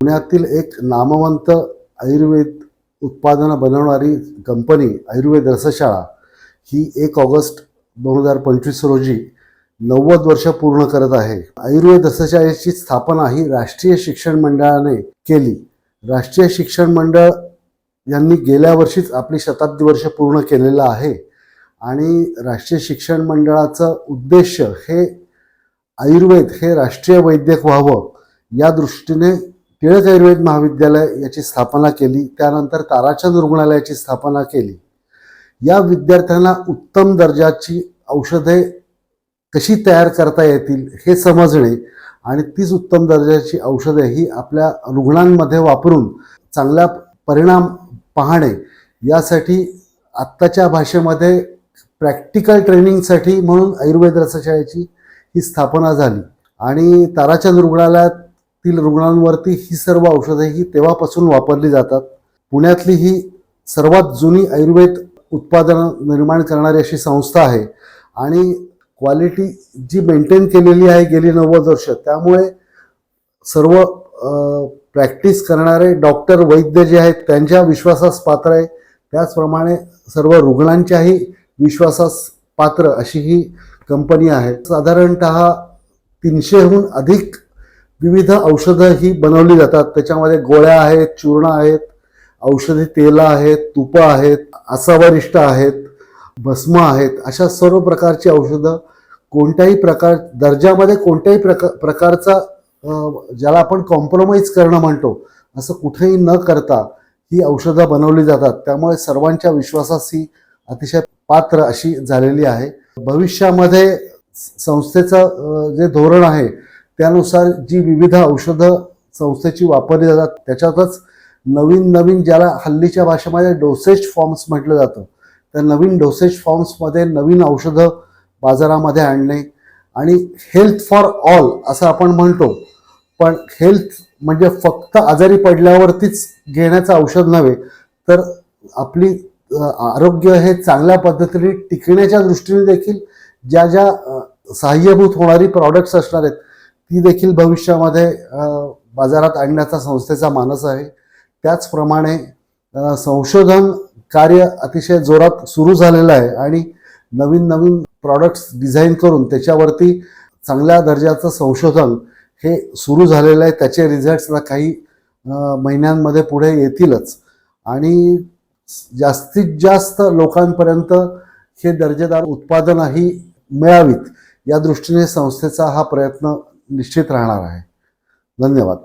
पुण्यातील एक नामवंत आयुर्वेद उत्पादनं बनवणारी कंपनी आयुर्वेद रसशाळा ही एक ऑगस्ट दोन हजार पंचवीस रोजी नव्वद वर्ष पूर्ण करत आहे. आयुर्वेद रसशाळेची स्थापना ही राष्ट्रीय शिक्षण मंडळाने केली. राष्ट्रीय शिक्षण मंडळ यांनी गेल्या वर्षीच आपली शताब्दी वर्ष पूर्ण केलेलं आहे आणि राष्ट्रीय शिक्षण मंडळाचं उद्देश हे आयुर्वेद हे राष्ट्रीय वैद्यक व्हावं या दृष्टीने टिळक आयुर्वेद महाविद्यालय याची स्थापना केली त्यानंतर ताराचंद रुग्णालयाची स्थापना केली. या विद्यार्थ्यांना उत्तम दर्जाची औषधे कशी तयार करता येतील हे समजणे आणि तीच उत्तम दर्जाची औषधे ही आपल्या रुग्णांमध्ये वापरून चांगला परिणाम पाहणे यासाठी आत्ताच्या भाषेमध्ये प्रॅक्टिकल ट्रेनिंगसाठी म्हणून आयुर्वेद रसशाळेची ही स्थापना झाली. आणि ताराचंद तील रुग्णांवरती ही सर्व औषधे ही तेव्हापासून वापरली जातात. पुण्यातली ही सर्वात जुनी आयुर्वेद उत्पादनं निर्माण करणारी अशी संस्था आहे. आणि क्वालिटी जी मेंटेन केलेली आहे गेली नव्वद वर्ष त्यामुळे सर्व प्रॅक्टिस करणारे डॉक्टर वैद्य जे आहेत त्यांच्या विश्वासास पात्र आहे. त्याचप्रमाणे सर्व रुग्णांच्याही विश्वासास पात्र अशी ही कंपनी आहे. साधारणत तीनशेहून अधिक विविध औषधं ही बनवली जातात. त्याच्यामध्ये गोळ्या आहेत चूर्ण आहेत औषधी तेलं आहेत तुपं आहेत असावरिष्ट आहेत भस्म आहेत. अशा सर्व प्रकारची औषधं कोणत्याही प्रकार दर्जामध्ये कोणत्याही प्रका प्रकारचा ज्याला आपण कॉम्प्रोमाइज करणं म्हणतो असं कुठेही न करता ही औषधं बनवली जातात. त्यामुळे सर्वांच्या विश्वासास ही अतिशय पात्र अशी झालेली आहे. भविष्यामध्ये संस्थेचं जे धोरण आहे त्यानुसार जी विविध औषधं संस्थेची वापरली जातात त्याच्यातच नवीन नवीन ज्याला हल्लीच्या भाषेमध्ये डोसेज फॉर्म्स म्हटलं जातं त्या नवीन डोसेज फॉर्म्समध्ये नवीन औषधं बाजारामध्ये आणणे आणि हेल्थ फॉर ऑल असं आपण म्हणतो. पण हेल्थ म्हणजे फक्त आजारी पडल्यावरतीच घेण्याचं औषध नव्हे तर आपली आरोग्य हे चांगल्या पद्धतीने टिकण्याच्या दृष्टीने देखील ज्या ज्या सहाय्यभूत होणारी प्रॉडक्ट्स असणार आहेत ती देखील भविष्यामध्ये बाजारात आणण्याचा संस्थेचा मानस आहे. त्याचप्रमाणे संशोधन कार्य अतिशय जोरात सुरू झालेलं आहे आणि नवीन नवीन प्रॉडक्ट्स डिझाईन करून त्याच्यावरती चांगल्या दर्जाचं संशोधन हे सुरू झालेलं आहे. त्याचे रिझल्ट्स काही महिन्यांमध्ये पुढे येतीलच. आणि जास्तीत जास्त लोकांपर्यंत हे दर्जेदार उत्पादनही मिळावीत. या दृष्टीने संस्थेचा हा प्रयत्न निश्चित राहणार आहे. धन्यवाद.